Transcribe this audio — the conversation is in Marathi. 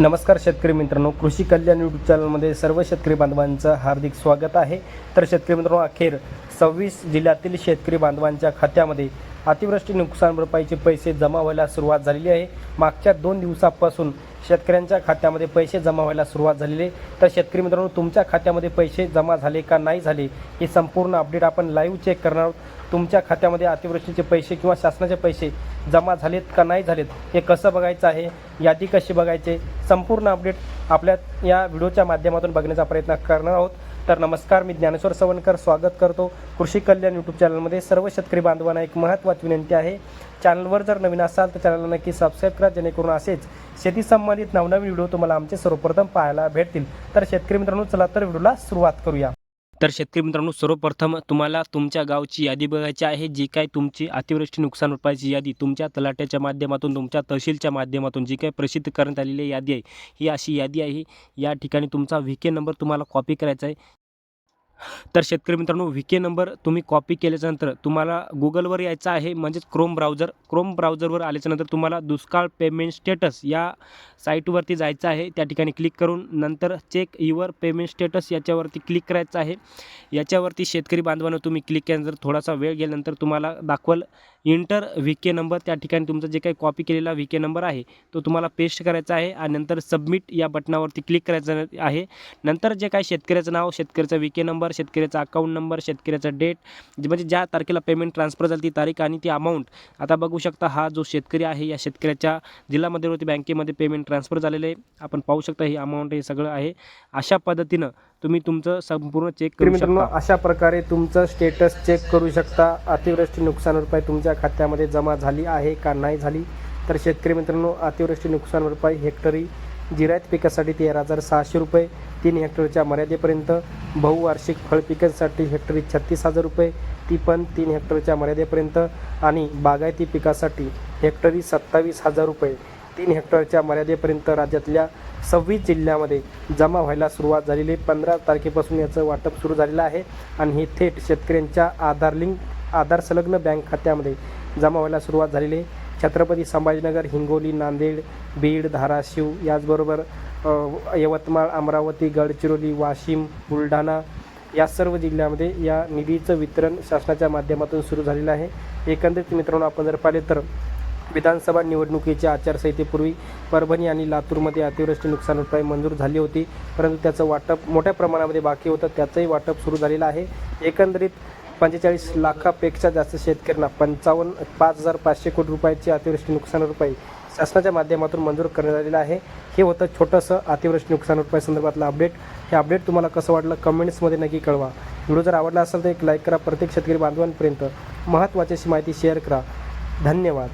नमस्कार शेतकरी मित्रांनो कृषी कल्याण यूट्यूब चॅनलमध्ये सर्व शेतकरी बांधवांचं हार्दिक स्वागत आहे. तर शेतकरी मित्रांनो अखेर सव्वीस जिल्ह्यातील शेतकरी बांधवांच्या खात्यामध्ये अतिवृष्टी नुकसान भरपाईचे पैसे जमा व्हायला सुरुवात झालेली आहे. मागच्या दोन दिवसापासून शेतकऱ्यांच्या खात्यामध्ये पैसे जमा व्हायला सुरुवात झालेली तर शेतकरी मित्रांनो तुमच्या खात्यामध्ये पैसे जमा झाले का नाही झाले हे संपूर्ण अपडेट आपण लाईव्ह चेक करणार आहोत. तुमच्या खात्यामध्ये अतिवृष्टीचे पैसे किंवा शासनाचे पैसे जमा झालेत का नाही झालेत हे कसं बघायचं आहे यादी कशी बघायचे संपूर्ण अपडेट आपल्या या व्हिडिओच्या माध्यमातून बघण्याचा प्रयत्न करणार आहोत. तर नमस्कार मी ज्ञानेश्वर सवणकर स्वागत करतो. कृषी कल्याण यूट्यूब चॅनलमध्ये सर्व शेतकरी बांधवांना एक महत्त्वाची विनंती आहे. चॅनलवर जर नवीन असाल तर चॅनलला नक्की सबस्क्राईब करा जेणेकरून असेच शेती संबंधित नवनवीन व्हिडिओ तुम्हाला आमचे सर्वप्रथम पाहायला भेटतील. तर शेतकरी मित्रांनो चला तर व्हिडिओला सुरुवात करूया. तर शेतकरी मित्रांनो सर्वप्रथम तुम्हाला तुमच्या गावची यादी बघायची आहे. जी काय तुमची अतिवृष्टी नुकसान भरपाईची यादी तुमच्या तलाट्याच्या माध्यमातून तुमच्या तहसीलच्या माध्यमातून जी काय प्रसिद्ध करण्यात आलेली यादी आहे ही अशी यादी आहे. या ठिकाणी तुमचा व्ही के नंबर तुम्हाला कॉपी करायचा आहे. तर शेतकरी मित्रांनो व्ही के नंबर तुम्ही कॉपी केल्याच्यानंतर तुम्हाला गुगलवर यायचं आहे म्हणजेच क्रोम ब्राउझर क्रोम ब्राउझरवर आल्याच्यानंतर तुम्हाला दुष्काळ पेमेंट स्टेटस या साईटवरती जायचं आहे. त्या ठिकाणी क्लिक करून नंतर चेक युअर पेमेंट स्टेटस याच्यावरती क्लिक करायचं आहे. याच्यावरती शेतकरी बांधवांना तुम्ही क्लिक केल्यानंतर थोडासा वेळ गेल्यानंतर तुम्हाला दाखवल इंटर व्ही के नंबर त्या ठिकाणी तुमचं जे काही कॉपी केलेला व्ही के नंबर आहे तो तुम्हाला पेस्ट करायचा आहे आणि नंतर सबमिट या बटनावरती क्लिक करायचं आहे. नंतर जे काही शेतकऱ्याचं नाव शेतकऱ्याचा व्ही के नंबर शेतकऱ्याचा अकाउंट नंबर शेतकऱ्याचा डेट म्हणजे ज्या तारखेला पेमेंट ट्रान्सफर झाली ती तारीख आणि ती अमाऊंट आता बघू शकता हा जो शेतकरी आहे या शेतकऱ्याच्या जिल्हा मध्यवर्ती बँकेमध्ये पेमेंट ट्रान्सफर झालेलं आहे. आपण पाहू शकता ही अमाऊंट हे सगळं आहे. अशा पद्धतीनं तुम्ही तुमचं संपूर्ण चेक करू शकता. अशा प्रकारे तुमचं स्टेटस चेक करू शकता. अतिवृष्टी नुकसान भरपाई तुमच्या खात्यामध्ये जमा झाली आहे का नाही झाली? तर शेतकरी मित्रांनो अतिवृष्टी नुकसान भरपाई हेक्टरी जिरायत पिकासाठी तेरा हजार सहाशे रुपये तीन हेक्टरच्या मर्यादेपर्यंत बहुवार्षिक फळ पिकांसाठी हेक्टरी छत्तीस हजार रुपये ती पण तीन हेक्टरच्या मर्यादेपर्यंत आणि बागायती पिकासाठी हेक्टरी सत्तावीस हजार रुपये. तीन हेक्टरच्या मर्यादेपर्यंत राज्यातल्या सव्वीस जिल्ह्यामध्ये जमा व्हायला सुरुवात झालेली पंधरा तारखेपासून याचं वाटप सुरू झालेलं आहे आणि हे थेट शेतकऱ्यांच्या आधार लिंक आधार संलग्न बँक खात्यामध्ये जमा व्हायला सुरुवात झालेली आहे. छत्रपती संभाजीनगर हिंगोली नांदेड बीड धाराशिव याचबरोबर यवतमाळ अमरावती गडचिरोली वाशिम बुलढाणा या सर्व जिल्ह्यामध्ये या निधीचं वितरण शासनाच्या माध्यमातून सुरू झालेलं आहे. एकंदरीत मित्रांनो आपण जर पाहिले तर विधानसभा निवडणुकीच्या आचारसंहितेपूर्वी परभणी आणि लातूरमध्ये अतिवृष्टी नुकसान भरपाई मंजूर झाली होती. परंतु त्याचं वाटप मोठ्या प्रमाणामध्ये बाकी होतं. त्याचंही वाटप सुरू झालेलं आहे. एकंदरीत पंचेचाळीस लाखापेक्षा जास्त शेतकऱ्यांना पंचावन्न पाच हजार पाचशे कोटी रुपयाची अतिवृष्टी नुकसान रुपये शासनाच्या माध्यमातून मंजूर करण्यात आलेलं आहे. हे होतं छोटंसं अतिवृष्टी नुकसान रुपये संदर्भातलं अपडेट हे अपडेट तुम्हाला कसं वाटलं कमेंट्समध्ये नक्की कळवा. व्हिडिओ जर आवडला असेल तर एक लाईक करा. प्रत्येक शेतकरी बांधवांपर्यंत महत्त्वाची अशी माहिती शेअर करा. धन्यवाद.